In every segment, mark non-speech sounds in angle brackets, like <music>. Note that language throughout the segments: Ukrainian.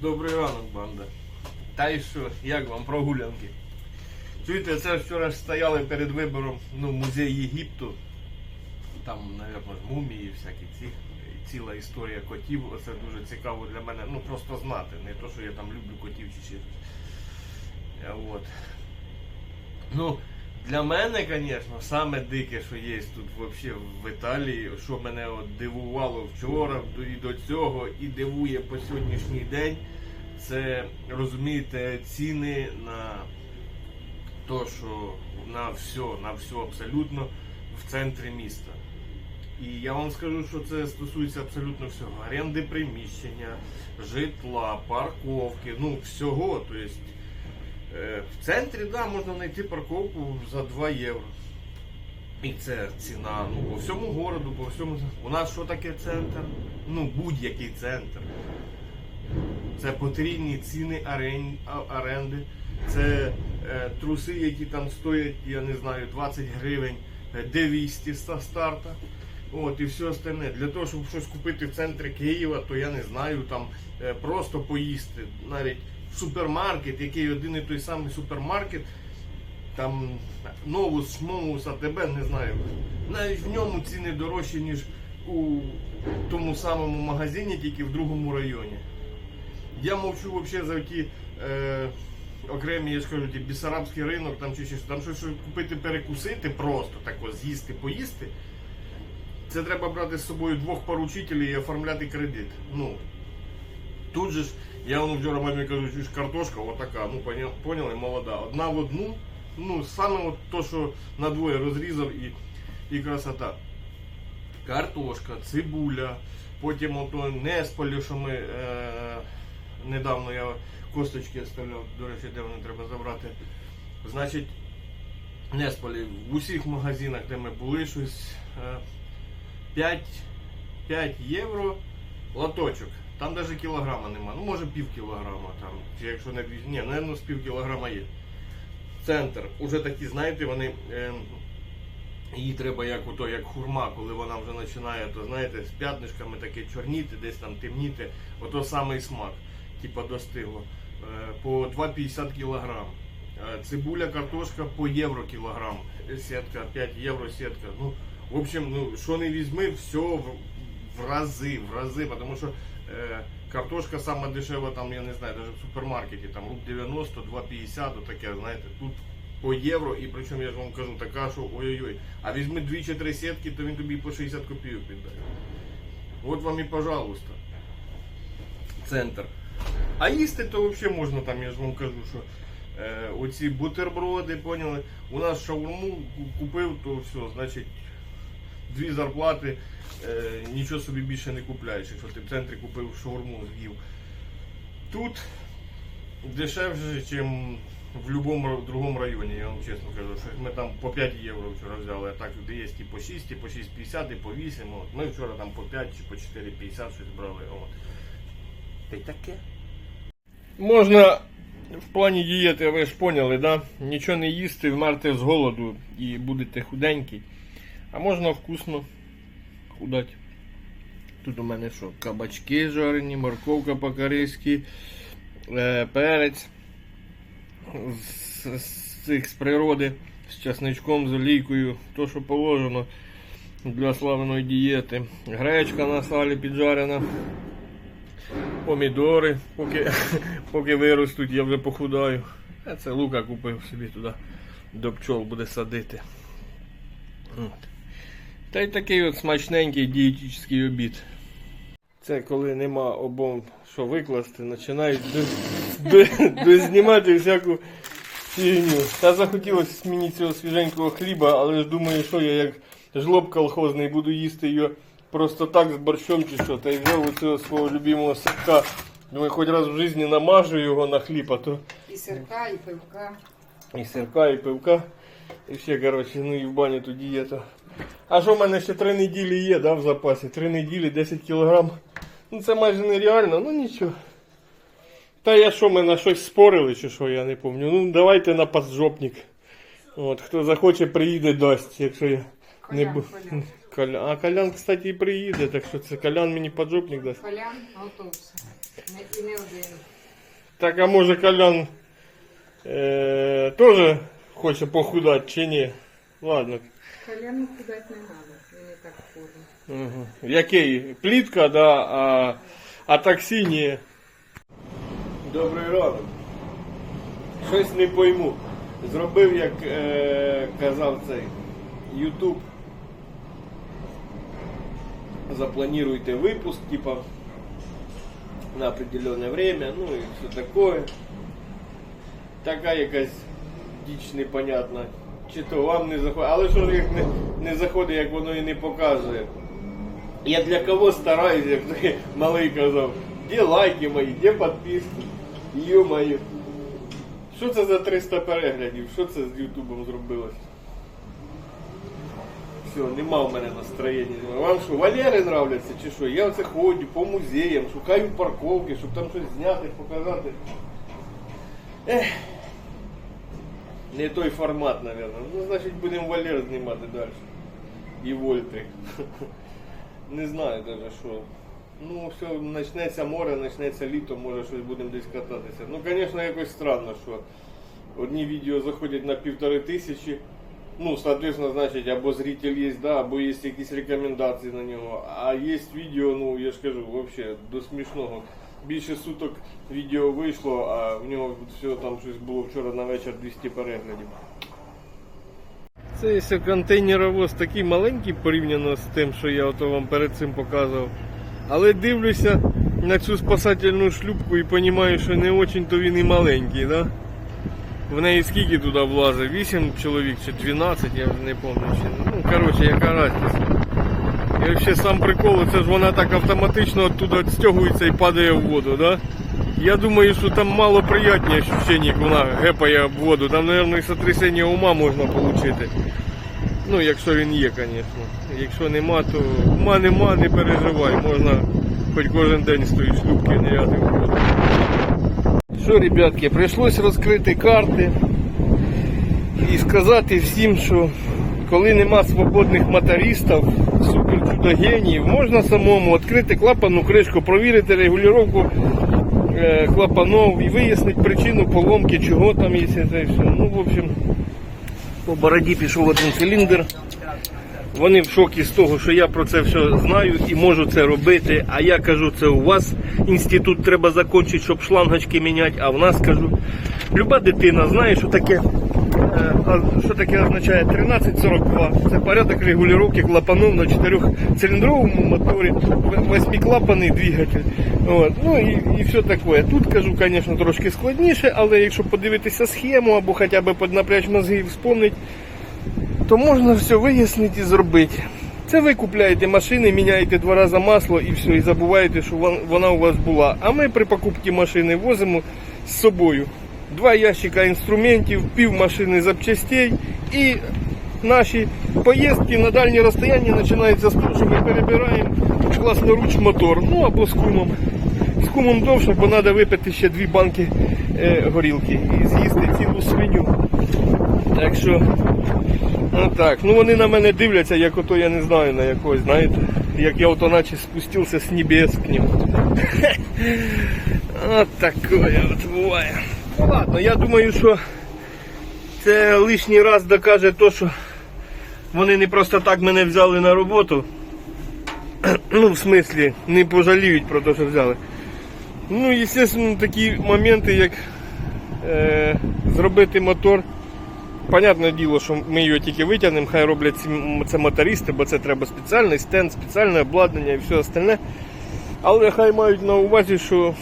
Добрий ранок, банда. Та й що, як вам прогулянки? Чуєте, це вчора ж стояли перед вибором ну, музей Єгипту. Там, мабуть, мумії, всякі ці. Ціла історія котів. Це дуже цікаво для мене. Ну просто знати. Не то, що я там люблю котів чи ще щось. От. Ну, для мене, звісно, саме дике, що є тут вообще в Італії, що мене от дивувало вчора і до цього, і дивує по сьогоднішній день, це розумієте, ціни на то, що на все, на все абсолютно в центрі міста. І я вам скажу, що це стосується абсолютно всього. Оренди приміщення, житла, парковки, ну всього. Тобто, В центрі да, можна знайти парковку за 2 євро. І це ціна ну, по всьому городу, по всьому. У нас що таке центр? Ну, будь-який центр. Це потрібні ціни орен- а- оренди. Це е, труси, які там стоять, я не знаю, 20 гривень, е, 200 ста старта. От, і все остальне. Для того, щоб щось купити в центрі Києва, то я не знаю, там е, просто поїсти. Навіть супермаркет, який один і той самий супермаркет, там новус, шмовус, АТБ, не знаю. Навіть в ньому ціни дорожчі, ніж у тому самому магазині, тільки в другому районі. Я мовчу взагалі за ті е, окремі, я ж кажу, ті Бісарабський ринок, там чи щось, там щось купити, перекусити просто, так ось з'їсти, поїсти. Це треба брати з собою двох поручителів і оформляти кредит. Ну, тут же ж, я вам вчора мамі кажу, ж картошка отака, ну поня- поняли, молода. Одна в одну, ну саме от то, що на двоє розрізав і, і красота. Картошка, цибуля, потім ото несполі, що ми е, недавно я косточки оставляв, до речі, де вони треба забрати. Значить, несполі в усіх магазинах, де ми були, щось е, 5, 5 євро лоточок. Там навіть кілограма нема. Ну, може пів кілограма там. Чи якщо не. Ні, напевно, з пів кілограма є. Центр. Уже такі, знаєте, вони. Е, її треба як ото, як хурма, коли вона вже починає, то знаєте, з п'ятнишками таке чорніти, десь там темніти. Ото самий смак, типа достигло. Е, по 2,50 кілограм. Е, Цибуля, картошка по євро кілограм. Сітка, 5 євро сітка. Ну, в общем, ну, що не візьми, все в, в рази, в рази, тому що е, картошка сама дешева, там, я не знаю, навіть в супермаркеті, там руб 90, 2,50, отаке, знаєте, тут по євро, і причому я ж вам кажу, така, що ой-ой-ой. А візьми 2 чи 3 сітки, то він тобі по 60 копійок віддає. От вам і пожалуйста. Центр. А їсти то взагалі можна там, я ж вам кажу, що е, оці бутерброди, поняли? У нас шаурму купив, то все, значить, дві зарплати, е, нічого собі більше не купляєш, якщо ти в центрі купив шаурму з'їв. Тут дешевше, ніж в будь-якому другому районі, я вам чесно кажу, що ми там по 5 євро вчора взяли, а так де є і по 6, і по 6,50, і по 8. От. Ми вчора там по 5 чи по 4,50 щось брали. От. Та й таке. Можна в плані дієти, ви ж поняли, да? нічого не їсти, вмерти з голоду і будете худенький. А можна вкусно худати. Тут у мене що? Кабачки жарені, морковка по-корейськи, е, перець з, з цих з природи, з часничком, з олійкою, то, що положено для славної дієти. Гречка на салі піджарена. Помідори, поки, <laughs> поки виростуть, я вже похудаю. А це лука купив собі туди до пчол буде садити. От. Та й такий от смачненький дієтичний обід. Це коли нема обом що викласти, починають до, до, дознімати всяку фігню. Та захотілося мені цього свіженького хліба, але ж думаю, що я як жлоб колхозний буду їсти його просто так з борщом чи що. Та й взяв у цього свого любимого сирка. Думаю, хоч раз в житті намажу його на хліб, а то І сирка, і пивка. і сирка, і пивка. І все, коротше, ну і в баню тут дієта. А що в мене ще три неділі є, да, в запасі? Три неділі, 10 кілограм. Ну це майже нереально, ну нічого. Та я що, ми на щось спорили, чи що, я не пам'ятаю. Ну давайте на пасжопник. От, хто захоче, приїде, дасть, якщо я не буду. колян. Колян. <laughs> А Колян, кстати, і приїде, так що це Колян мені поджопник дасть. Колян, готовся. І не один. Так, а може Колян е, теж хоче похудати чи ні? Ладно. Коляну кудать не треба, він так в. Угу. Який? Плітка, да, а, а таксі ні. Добрий ранок. Щось не пойму. Зробив, як е, казав цей YouTube. Запланируйте выпуск, типа, на определенное время, ну и все такое. Така якась діч непонятна. Чи то вам не заходить. Але що ж як не, не заходить, як воно і не показує. Я для кого стараюсь, як той малий казав, де лайки мої, де підписки, ё-моє. Що це за 300 переглядів? Що це з Ютубом зробилось? Все, нема в мене настроєння. Вам що, Валери нравляться чи що? Я оце ходжу по музеям, шукаю парковки, щоб там щось зняти, показати. Ех. Не той формат, наверное. Ну, значить, будемо Валер знімати далі. І Вольти. <laughs> Не знаю даже що. Ну, все, почнеться море, почнеться літо, може щось будемо десь кататися. Ну, звісно, якось странно, що одні відео заходять на півтори тисячі. Ну, соответственно, значить, або зритель є, да, або є якісь рекомендації на нього. А є відео, ну я ж кажу, взагалі до смішного. Більше суток відео вийшло, а в нього все там щось було вчора на вечір 200 переглядів. Це ось контейнеровоз такий маленький порівняно з тим, що я ото вам перед цим показував. Але дивлюся на цю спасательну шлюпку і розумію, що не очень то він і маленький, да? В неї скільки туди влазить? 8 чоловік чи 12, я вже не пам'ятаю. Ну, коротше, яка різниця. І взагалі сам прикол, це ж вона так автоматично оттуда відстягується і падає в воду, да? Я думаю, що там мало приятні ощущення, як вона гепає об воду. Там, мабуть, сотрясення ума можна отримати. Ну, якщо він є, звісно. Якщо нема, то ума нема, не переживай. Можна хоч кожен день з тої шлюпки ниряти в воду. Що, ребятки, прийшлось розкрити карти і сказати всім, що коли нема свободних мотористів, супер чудогенів, можна самому відкрити клапану кришку, провірити регулювання е, клапанов і вияснити причину поломки, чого там є. Ну, в общем, по бороді пішов один циліндр. Вони в шокі з того, що я про це все знаю і можу це робити. А я кажу, це у вас інститут треба закінчити, щоб шлангочки міняти. А в нас кажу, люба дитина знає, що таке, що таке означає 1342. Це порядок регулювання клапанов на 4-циліндровому моторі, восьмиклапаний двигатель. От. Ну і, і все таке. Тут кажу, звісно, трошки складніше, але якщо подивитися схему або хоча б поднапрячь мозги і вспомнити, то можна все вияснити і зробити. Це ви купляєте машини, міняєте два рази масло і все, і забуваєте, що вона у вас була. А ми при покупці машини возимо з собою два ящика інструментів, пів машини запчастей і наші поїздки на дальні розстояння починаються з того, що ми перебираємо власноруч мотор, ну або з кумом. З кумом довше, бо треба випити ще дві банки е, горілки і з'їсти цілу свиню. Так що Ну так, ну вони на мене дивляться, як ото я не знаю на якогось, знаєте, як я ото наче спустився з небес к ним. <laughs> От такое от буває. Ну ладно, я думаю, що це лишній раз докаже то, що вони не просто так мене взяли на роботу. <clears throat> Ну, в смислі, не пожаліють про те, що взяли. Ну, звісно, такі моменти, як е, зробити мотор. Понятне діло, що ми його тільки витягнемо, хай роблять ці це мотористи, бо це треба спеціальний стенд, спеціальне обладнання і все остальне. Але хай мають на увазі, що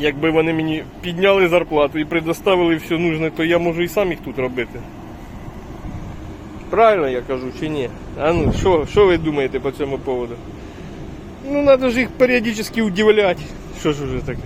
якби вони мені підняли зарплату і предоставили все нужне, то я можу і сам їх тут робити. Правильно я кажу чи ні? А ну, що, що ви думаєте по цьому поводу? Ну, треба ж їх періодично удивляти. Що ж уже таке?